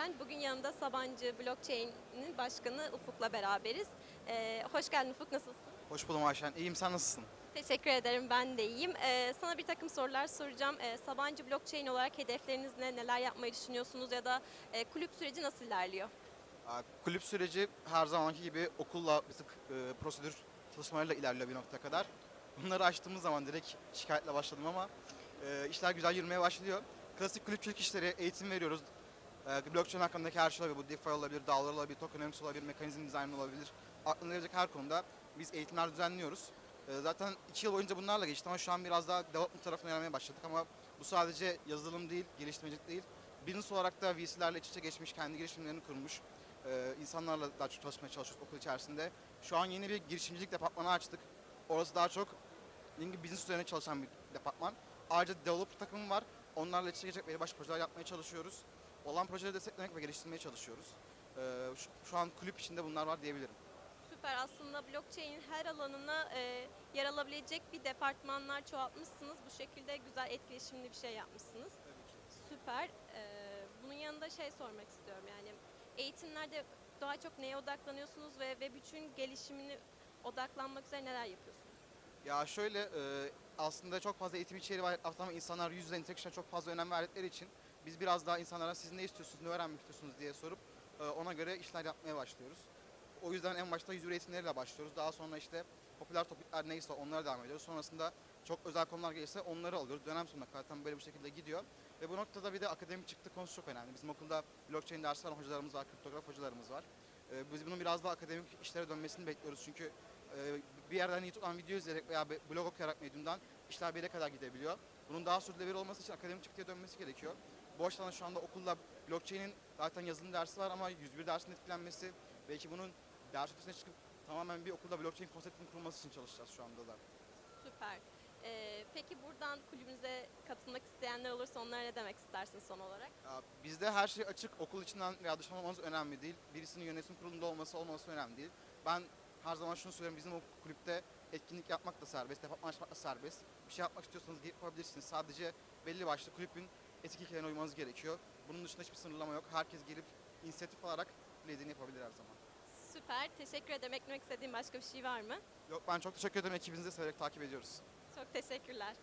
Ayşen. Bugün yanımda Sabancı Blockchain'in başkanı Ufuk'la beraberiz. Ee, hoş geldin Ufuk, nasılsın? Hoş buldum Ayşen. İyiyim sen nasılsın? Teşekkür ederim, ben de iyiyim. Ee, sana bir takım sorular soracağım. Ee, Sabancı Blockchain olarak hedefleriniz ne, neler yapmayı düşünüyorsunuz ya da e, kulüp süreci nasıl ilerliyor? Kulüp süreci her zamanki gibi okulla bir tık e, prosedür çalışmalarıyla ilerliyor bir noktaya kadar. Bunları açtığımız zaman direkt şikayetle başladım ama e, işler güzel yürümeye başlıyor. Klasik kulüpçülük işleri, eğitim veriyoruz. E, blockchain hakkındaki her şey olabilir. Bu DeFi olabilir, DAO'lar olabilir, tokenomics olabilir, mekanizm dizaynı olabilir. Aklına gelecek her konuda biz eğitimler düzenliyoruz. E, zaten iki yıl boyunca bunlarla geçti ama şu an biraz daha development tarafına yönelmeye başladık ama bu sadece yazılım değil, geliştirmecilik değil. Business olarak da VC'lerle iç içe geçmiş, kendi girişimlerini kurmuş. e, insanlarla daha çok çalışmaya çalışıyoruz okul içerisinde. Şu an yeni bir girişimcilik departmanı açtık. Orası daha çok dediğim gibi business üzerine çalışan bir departman. Ayrıca developer takımı var. Onlarla iç içe geçecek belli başlı projeler yapmaya çalışıyoruz. Olan projeleri desteklemek ve geliştirmeye çalışıyoruz. E, şu, şu an kulüp içinde bunlar var diyebilirim. Süper, aslında blockchain'in her alanına e, yer alabilecek bir departmanlar çoğaltmışsınız. Bu şekilde güzel etkileşimli bir şey yapmışsınız. Süper. Ee, bunun yanında şey sormak istiyorum yani eğitimlerde daha çok neye odaklanıyorsunuz ve Web3'ün gelişimini odaklanmak üzere neler yapıyorsunuz? Ya şöyle e, aslında çok fazla eğitim içeriği var ama insanlar yüz yüze interaction'a çok fazla önem verdikleri için biz biraz daha insanlara siz ne istiyorsunuz, ne öğrenmek istiyorsunuz diye sorup e, ona göre işler yapmaya başlıyoruz. O yüzden en başta yüz yüze eğitimleriyle başlıyoruz. Daha sonra işte popüler topikler neyse onlara devam ediyoruz. Sonrasında çok özel konular gelirse onları alıyoruz. Dönem sonuna kadar tam böyle bir şekilde gidiyor. Ve bu noktada bir de akademik çıktı konusu çok önemli. Bizim okulda blockchain dersi veren hocalarımız var, kriptograf hocalarımız var. E, biz bunun biraz daha akademik işlere dönmesini bekliyoruz. Çünkü e, bir yerden YouTube'dan video izleyerek veya blog okuyarak medyumdan işler bir yere kadar gidebiliyor. Bunun daha sürdürülebilir olması için akademik çıktıya dönmesi gerekiyor. Açıdan şu anda okulda blockchain'in zaten yazılım dersi var ama 101 dersin etkilenmesi, belki bunun ders ötesine çıkıp tamamen bir okulda blockchain konseptinin kurulması için çalışacağız şu anda da. Süper. Ee, peki buradan kulübünüze katılmak isteyenler olursa onlara ne demek istersin son olarak? Ya, Bizde her şey açık, okul içinden veya dışından olmanız önemli değil. Birisinin yönetim kurulunda olması olmaması önemli değil. Ben her zaman şunu söylüyorum, bizim o kulüpte etkinlik yapmak da serbest, departman açmak da serbest. Bir şey yapmak istiyorsanız yapabilirsiniz. Sadece belli başlı kulübün etik ilkelerine uymanız gerekiyor. Bunun dışında hiçbir sınırlama yok. Herkes gelip inisiyatif alarak dilediğini yapabilir her zaman. Süper. Teşekkür ederim. Eklemek istediğin başka bir şey var mı? Yok ben çok teşekkür ederim. Ekibinizi severek takip ediyoruz. Çok teşekkürler.